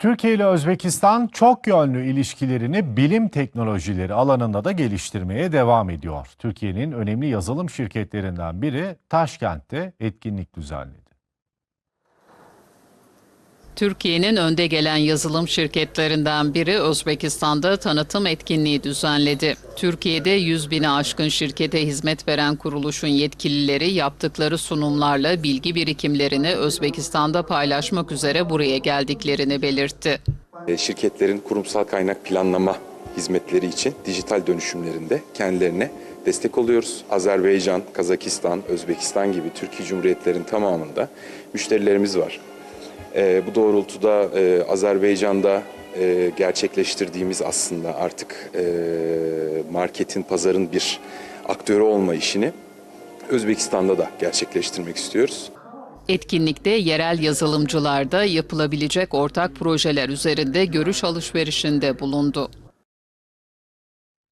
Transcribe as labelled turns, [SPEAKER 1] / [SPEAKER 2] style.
[SPEAKER 1] Türkiye ile Özbekistan çok yönlü ilişkilerini bilim teknolojileri alanında da geliştirmeye devam ediyor. Türkiye'nin önemli yazılım şirketlerinden biri Taşkent'te etkinlik düzenledi.
[SPEAKER 2] Türkiye'nin önde gelen yazılım şirketlerinden biri Özbekistan'da tanıtım etkinliği düzenledi. Türkiye'de 100 bine aşkın şirkete hizmet veren kuruluşun yetkilileri yaptıkları sunumlarla bilgi birikimlerini Özbekistan'da paylaşmak üzere buraya geldiklerini belirtti.
[SPEAKER 3] E, şirketlerin kurumsal kaynak planlama hizmetleri için dijital dönüşümlerinde kendilerine destek oluyoruz. Azerbaycan, Kazakistan, Özbekistan gibi Türkiye Cumhuriyetlerin tamamında müşterilerimiz var. E, bu doğrultuda e, Azerbaycan'da e, gerçekleştirdiğimiz aslında artık e, marketin, pazarın bir aktörü olma işini Özbekistan'da da gerçekleştirmek istiyoruz.
[SPEAKER 2] Etkinlikte yerel yazılımcılar da yapılabilecek ortak projeler üzerinde görüş alışverişinde bulundu.